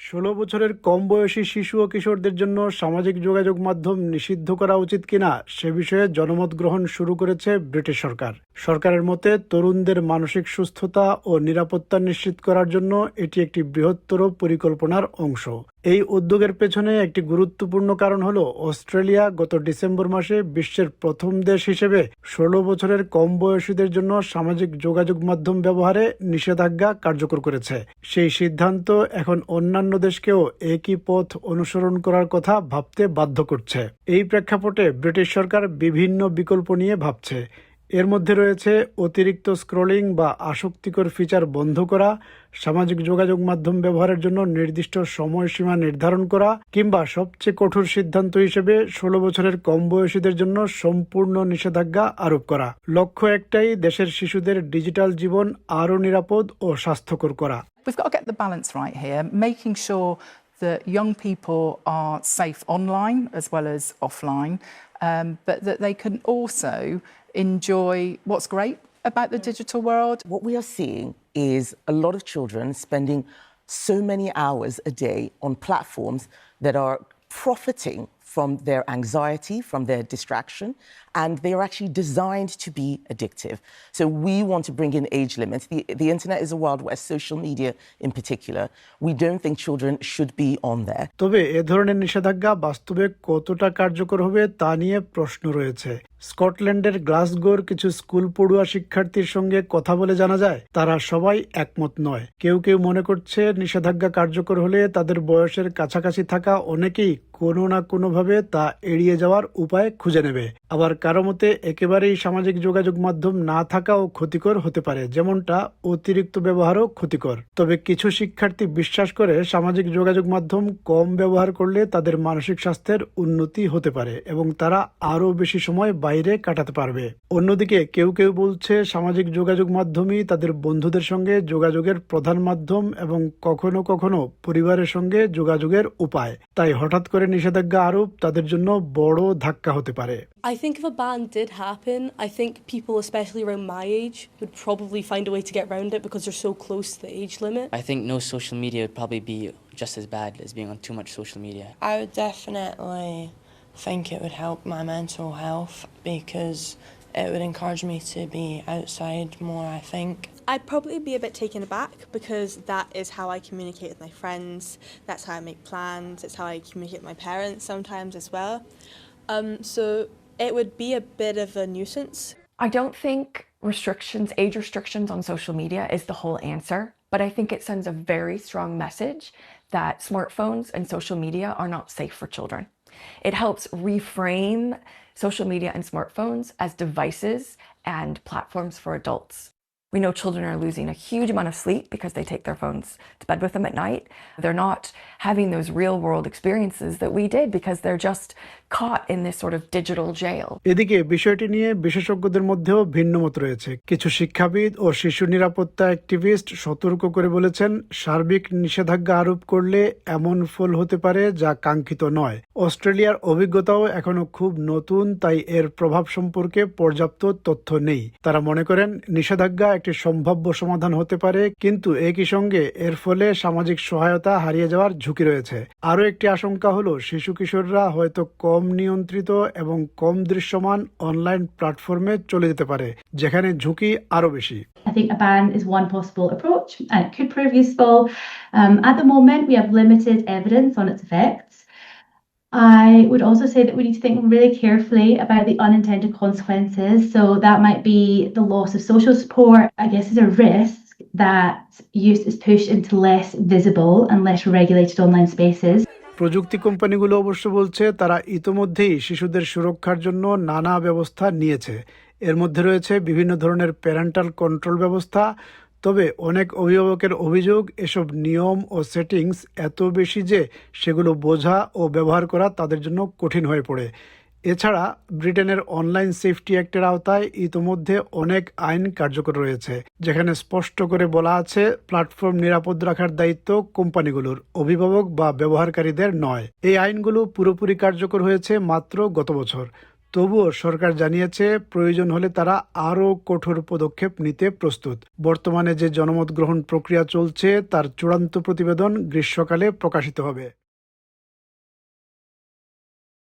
ষোলো বছরের কম বয়সী শিশু ও কিশোরদের জন্য সামাজিক যোগাযোগ মাধ্যম নিষিদ্ধ করা উচিত কিনা সে বিষয়ে জনমত গ্রহণ শুরু করেছে ব্রিটিশ সরকার। সরকারের মতে, তরুণদের মানসিক সুস্থতা ও নিরাপত্তা নিশ্চিত করার জন্য এটি একটি বৃহত্তর পরিকল্পনার অংশ। এই উদ্যোগের পেছনে একটি গুরুত্বপূর্ণ কারণ হলো অস্ট্রেলিয়া গত ডিসেম্বর মাসে বিশ্বের প্রথম দেশ হিসেবে ষোলো বছরের কম বয়সীদের জন্য সামাজিক যোগাযোগ মাধ্যম ব্যবহারে নিষেধাজ্ঞা কার্যকর করেছে। সেই সিদ্ধান্ত এখন অন্যান্য দেশকেও একই পথ অনুসরণ করার কথা ভাবতে বাধ্য করছে। এই প্রেক্ষাপটে ব্রিটিশ সরকার বিভিন্ন বিকল্প নিয়ে ভাবছে। এর মধ্যে রয়েছে অতিরিক্ত স্ক্রলিং বা আসক্তিকর ফিচার বন্ধ করা সামাজিক যোগাযোগ মাধ্যম ব্যবহারের জন্য নির্দিষ্ট সময়সীমা নির্ধারণ করা কিংবা সবচেয়ে কঠোর সিদ্ধান্ত হিসেবে ষোলো বছরের কম বয়সীদের জন্য সম্পূর্ণ নিষেধাজ্ঞা আরোপ করা। লক্ষ্য একটাই দেশের শিশুদের ডিজিটাল জীবন আরও নিরাপদ ও স্বাস্থ্যকর করা। That young people are safe online as well as offline, um, but that they can also enjoy what's great about the digital world. What we are seeing is a lot of children spending so many hours a day on platforms that are profiting from their anxiety, from their distraction, and they are actually designed to be addictive. So we want to bring in age limits. The, the internet is a world where social media in particular, we don't think children should be on there. তবে এ ধরনের নিষেধাজ্ঞা বাস্তবে কতটা কার্যকর হবে তা নিয়ে প্রশ্ন রয়েছে স্কটল্যান্ডের গ্লাসগোর কিছু স্কুল পড়ুয়া শিক্ষার্থীর সঙ্গে কথা বলে জানা যায় তারা সবাই একমত নয় কেউ কেউ মনে করছে নিষেধাজ্ঞা কার্যকর হলে তাদের বয়সের কাছাকাছি থাকা অনেকেই কোনো না কোনোভাবে তা এড়িয়ে যাওয়ার উপায় খুঁজে নেবে আবার কারও মতে একেবারেই সামাজিক যোগাযোগ মাধ্যম না থাকাও ক্ষতিকর হতে পারে, যেমনটা অতিরিক্ত ব্যবহারও ক্ষতিকর। তবে কিছু শিক্ষার্থী বিশ্বাস করে সামাজিক যোগাযোগ মাধ্যম কম ব্যবহার করলে তাদের মানসিক স্বাস্থ্যের উন্নতি হতে পারে এবং তারা আরও বেশি সময় বাইরে কাটাতে পারবে। অন্যদিকে কেউ কেউ বলছে সামাজিক যোগাযোগ মাধ্যমই তাদের বন্ধুদের সঙ্গে যোগাযোগের প্রধান মাধ্যম এবং কখনো কখনো পরিবারের সঙ্গে যোগাযোগের উপায়। তাই হঠাৎ করে নিষেধাজ্ঞা আরোপ তাদের জন্য বড় ধাক্কা হতে পারে। I think if a ban did happen, I think people, especially around my age, would probably find a way to get around it because they're so close to the age limit. I think no social media would probably be just as bad as being on too much social media. I would definitely think it would help my mental health because it would encourage me to be outside more, I think. I'd probably be a bit taken aback because that is how I communicate with my friends. That's how I make plans. It's how I communicate with my parents sometimes as well. Um, so it would be a bit of a nuisance. I don't think restrictions, age restrictions on social media is the whole answer, but I think it sends a very strong message that smartphones and social media are not safe for children. It helps reframe social media and smartphones as devices and platforms for adults. We know children are losing a huge amount of sleep because they take their phones to bed with them at night. They're not having those real world experiences that we did because they're just caught in this sort of digital jail. এদিকে বিষয়টি নিয়ে বিশেষজ্ঞদের মধ্যেও ভিন্নমত রয়েছে। কিছু শিক্ষাবিদ ও শিশু নিরাপত্তা অ্যাক্টিভিস্ট সতর্ক করে বলেছেন, সার্বিক নিষেধাজ্ঞা আরোপ করলে এমন ফল হতে পারে যা কাঙ্ক্ষিত নয়। অস্ট্রেলিয়ার অভিজ্ঞতাও এখনও খুব নতুন, তাই এর প্রভাব সম্পর্কে পর্যাপ্ত তথ্য নেই। তারা মনে করেন, নিষেধাজ্ঞা একটি সম্ভাব্য সমাধান হতে পারে, কিন্তু একই সঙ্গে এর ফলে সামাজিক সহায়তা হারিয়ে যাওয়ার ঝুঁকি রয়েছে। আরও একটি আশঙ্কা হলো, শিশু কিশোররা হয়তো কম নিয়ন্ত্রিত এবং কম দৃশ্যমান অনলাইন প্ল্যাটফর্মে চলে যেতে পারে যেখানে ঝুঁকি আরও বেশি I think a ban is one possible approach and it could prove useful. Um, at the moment, we have limited evidence on its effects. I would also say that we need to think really carefully about the unintended consequences. So that might be the loss of social support. I guess there's a risk that use is pushed into less visible and less regulated online spaces. প্রযুক্তি কোম্পানিগুলো অবশ্য বলছে তারা ইতোমধ্যেই শিশুদের সুরক্ষার জন্য নানা ব্যবস্থা নিয়েছে। এর মধ্যে রয়েছে বিভিন্ন ধরনের প্যারেন্টাল কন্ট্রোল ব্যবস্থা। তবে অনেক অভিভাবকের অভিযোগ, এসব নিয়ম ও সেটিংস এত বেশি যে সেগুলো বোঝা ও ব্যবহার করা তাদের জন্য কঠিন হয়ে পড়ে। এছাড়া ব্রিটেনের অনলাইন সেফটি অ্যাক্টের আওতায় ইতোমধ্যে অনেক আইন কার্যকর রয়েছে, যেখানে স্পষ্ট করে বলা আছে প্ল্যাটফর্ম নিরাপদ রাখার দায়িত্ব কোম্পানিগুলোর, অভিভাবক বা ব্যবহারকারীদের নয়। এই আইনগুলো পুরোপুরি কার্যকর হয়েছে মাত্র গত বছর। তবুও সরকার জানিয়েছে প্রয়োজন হলে তারা আরও কঠোর পদক্ষেপ নিতে প্রস্তুত। বর্তমানে যে জনমত গ্রহণ প্রক্রিয়া চলছে, তার চূড়ান্ত প্রতিবেদন গ্রীষ্মকালে প্রকাশিত হবে।